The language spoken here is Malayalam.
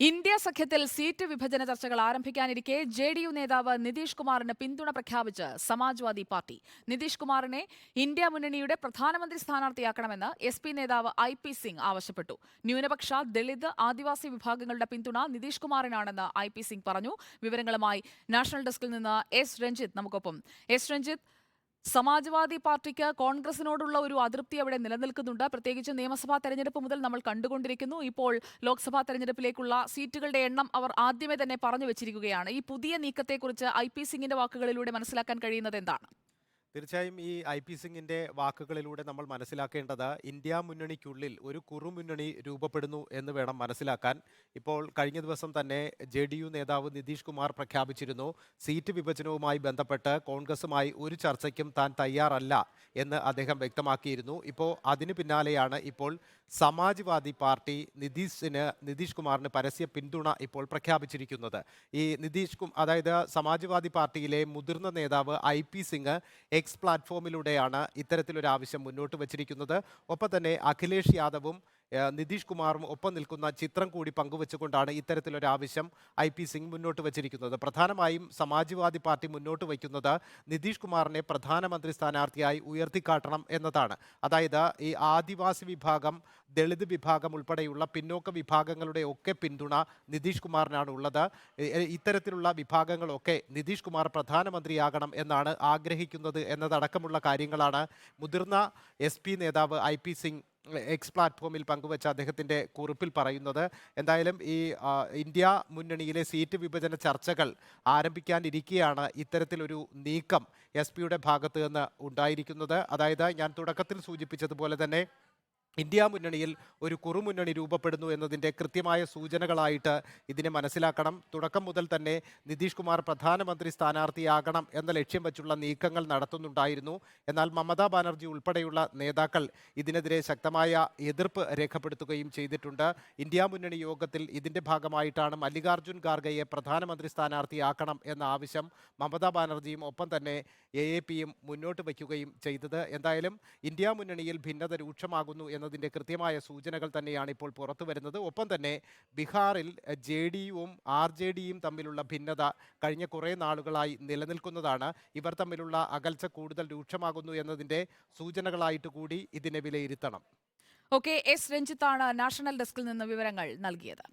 ഇന്ത്യ സഖ്യത്തിൽ സീറ്റ് വിഭജന ചർച്ചകൾ ആരംഭിക്കാനിരിക്കെ ജെ ഡി യു നേതാവ് നിതീഷ് കുമാറിന് പിന്തുണ പ്രഖ്യാപിച്ച് സമാജ്വാദി പാർട്ടി. നിതീഷ് കുമാറിനെ ഇന്ത്യ മുന്നണിയുടെ പ്രധാനമന്ത്രി സ്ഥാനാർത്ഥിയാക്കണമെന്ന് എസ് പി നേതാവ് ഐ പി സിംഗ് ആവശ്യപ്പെട്ടു. ന്യൂനപക്ഷ ദളിത് ആദിവാസി വിഭാഗങ്ങളുടെ പിന്തുണ നിതീഷ് കുമാറിനാണെന്ന് ഐ പി സിംഗ് പറഞ്ഞു. വിവരങ്ങളുമായി നാഷണൽ ഡെസ്കിൽ നിന്ന് എസ് രഞ്ജിത്ത് നമുക്കൊപ്പം. എസ് രഞ്ജിത്ത് സമാജ്വാദി പാർട്ടിക്ക് കോൺഗ്രസിനോടുള്ള ഒരു അതൃപ്തി അവിടെ നിലനിൽക്കുന്നുണ്ട്. പ്രത്യേകിച്ച് നിയമസഭാ തെരഞ്ഞെടുപ്പ് മുതൽ നമ്മൾ കണ്ടുകൊണ്ടിരിക്കുന്നു. ഇപ്പോൾ ലോക്സഭാ തെരഞ്ഞെടുപ്പിലേക്കുള്ള സീറ്റുകളുടെ എണ്ണം അവർ ആദ്യമേ തന്നെ പറഞ്ഞു വെച്ചിരിക്കുകയാണ്. ഈ പുതിയ നീക്കത്തെക്കുറിച്ച് ഐ പി സിംഗിന്റെ വാക്കുകളിലൂടെ മനസ്സിലാക്കാൻ കഴിയുന്നത് എന്താണ്? തീർച്ചയായും ഈ ഐ പി സിംഗിന്റെ വാക്കുകളിലൂടെ നമ്മൾ മനസ്സിലാക്കേണ്ടത് ഇന്ത്യ മുന്നണിക്കുള്ളിൽ ഒരു കുറുമുന്നണി രൂപപ്പെടുന്നു എന്ന് വേണം മനസ്സിലാക്കാൻ. ഇപ്പോൾ കഴിഞ്ഞ ദിവസം തന്നെ ജെ ഡി യു നേതാവ് നിതീഷ് കുമാർ പ്രഖ്യാപിച്ചിരുന്നു സീറ്റ് വിഭജനവുമായി ബന്ധപ്പെട്ട് കോൺഗ്രസുമായി ഒരു ചർച്ചയ്ക്കും താൻ തയ്യാറല്ല. എന്ന് അദ്ദേഹം വ്യക്തമാക്കിയിരുന്നു. ഇപ്പോൾ അതിന് പിന്നാലെയാണ് ഇപ്പോൾ സമാജ്വാദി പാർട്ടി നിതീഷിന് നിതീഷ് കുമാറിന് പരസ്യ പിന്തുണ ഇപ്പോൾ പ്രഖ്യാപിച്ചിരിക്കുന്നത്. ഈ നിതീഷ് കുമാർ അതായത് സമാജ്വാദി പാർട്ടിയിലെ മുതിർന്ന നേതാവ് ഐ പി സിംഗ് എക്സ് പ്ലാറ്റ്ഫോമിലൂടെയാണ് ഇത്തരത്തിലൊരു ആവശ്യം മുന്നോട്ട് വച്ചിരിക്കുന്നത്. ഒപ്പം തന്നെ അഖിലേഷ് യാദവും നിതീഷ് കുമാറും ഒപ്പം നിൽക്കുന്ന ചിത്രം കൂടി പങ്കുവച്ചുകൊണ്ടാണ് ഇത്തരത്തിലൊരു ആവശ്യം ഐ പി സിംഗ് മുന്നോട്ട് വച്ചിരിക്കുന്നത്. പ്രധാനമായും സമാജ്വാദി പാർട്ടി മുന്നോട്ട് വയ്ക്കുന്നത് നിതീഷ് കുമാറിനെ പ്രധാനമന്ത്രി സ്ഥാനാർത്ഥിയായി ഉയർത്തിക്കാട്ടണം എന്നതാണ്. അതായത് ഈ ആദിവാസി വിഭാഗം ദളിത് വിഭാഗം ഉൾപ്പെടെയുള്ള പിന്നോക്ക വിഭാഗങ്ങളുടെ ഒക്കെ പിന്തുണ നിതീഷ് കുമാറിനാണ് ഉള്ളത്. ഇത്തരത്തിലുള്ള വിഭാഗങ്ങളൊക്കെ നിതീഷ് കുമാർ പ്രധാനമന്ത്രിയാകണം എന്നാണ് ആഗ്രഹിക്കുന്നത് എന്നതടക്കമുള്ള കാര്യങ്ങളാണ് മുതിർന്ന എസ് നേതാവ് ഐ സിംഗ് എക്സ് പ്ലാറ്റ്ഫോമിൽ പങ്കുവച്ച അദ്ദേഹത്തിന്റെ കുറിപ്പിൽ പറയുന്നത്. എന്തായാലും ഈ ഇന്ത്യ മുന്നണിയിലെ സീറ്റ് വിഭജന ചർച്ചകൾ ആരംഭിക്കാനിരിക്കെയാണ് ഇത്തരത്തിലൊരു നീക്കം എസ് പിയുടെ ഭാഗത്ത് നിന്ന് ഉണ്ടായിരിക്കുന്നത്. അതായത് ഞാൻ തുടക്കത്തിൽ സൂചിപ്പിച്ചതുപോലെ തന്നെ ഇന്ത്യ മുന്നണിയിൽ ഒരു കുറുമുന്നണി രൂപപ്പെടുന്നു എന്നതിന്റെ കൃത്യമായ സൂചനകളായിട്ട് ഇതിനെ മനസ്സിലാക്കണം. തുടക്കം മുതൽ തന്നെ നിതീഷ് കുമാർ പ്രധാനമന്ത്രി സ്ഥാനാർത്ഥിയാകണം എന്ന ലക്ഷ്യം വെച്ചുള്ള നീക്കങ്ങൾ നടത്തുന്നുണ്ടായിരുന്നു. എന്നാൽ മമതാ ബാനർജി ഉൾപ്പെടെയുള്ള നേതാക്കൾ ഇതിനെതിരെ ശക്തമായ എതിർപ്പ് രേഖപ്പെടുത്തുകയും ചെയ്തിട്ടുണ്ട്. ഇന്ത്യ മുന്നണി യോഗത്തിൽ ഇതിന്റെ ഭാഗമായിട്ടാണ് മല്ലികാർജുൻ ഖാർഗയെ പ്രധാനമന്ത്രി സ്ഥാനാർത്ഥിയാക്കണം എന്ന ആവശ്യം മമതാ ബാനർജിയും ഒപ്പം തന്നെ എ മുന്നോട്ട് വയ്ക്കുകയും ചെയ്തത്. എന്തായാലും ഇന്ത്യ മുന്നണിയിൽ ഭിന്നത രൂക്ഷമാകുന്നു എന്നതിന്റെ കൃത്യമായ സൂചനകൾ തന്നെയാണ് ഇപ്പോൾ പുറത്തു വരുന്നത്. ഒപ്പം തന്നെ ബീഹാറിൽ ജെ ഡി യുവും ആർ ജെ ഡിയും തമ്മിലുള്ള ഭിന്നത കഴിഞ്ഞ കുറേ നാളുകളായി നിലനിൽക്കുന്നതാണ്. ഇവർ തമ്മിലുള്ള അകൽച്ച കൂടുതൽ രൂക്ഷമാകുന്നു എന്നതിന്റെ സൂചനകളായിട്ട് കൂടി ഇതിനെ വിലയിരുത്തണം. ഓക്കെ എസ് രഞ്ജിത്താണ് നാഷണൽ ഡെസ്കിൽ നിന്ന് വിവരങ്ങൾ നൽകിയത്.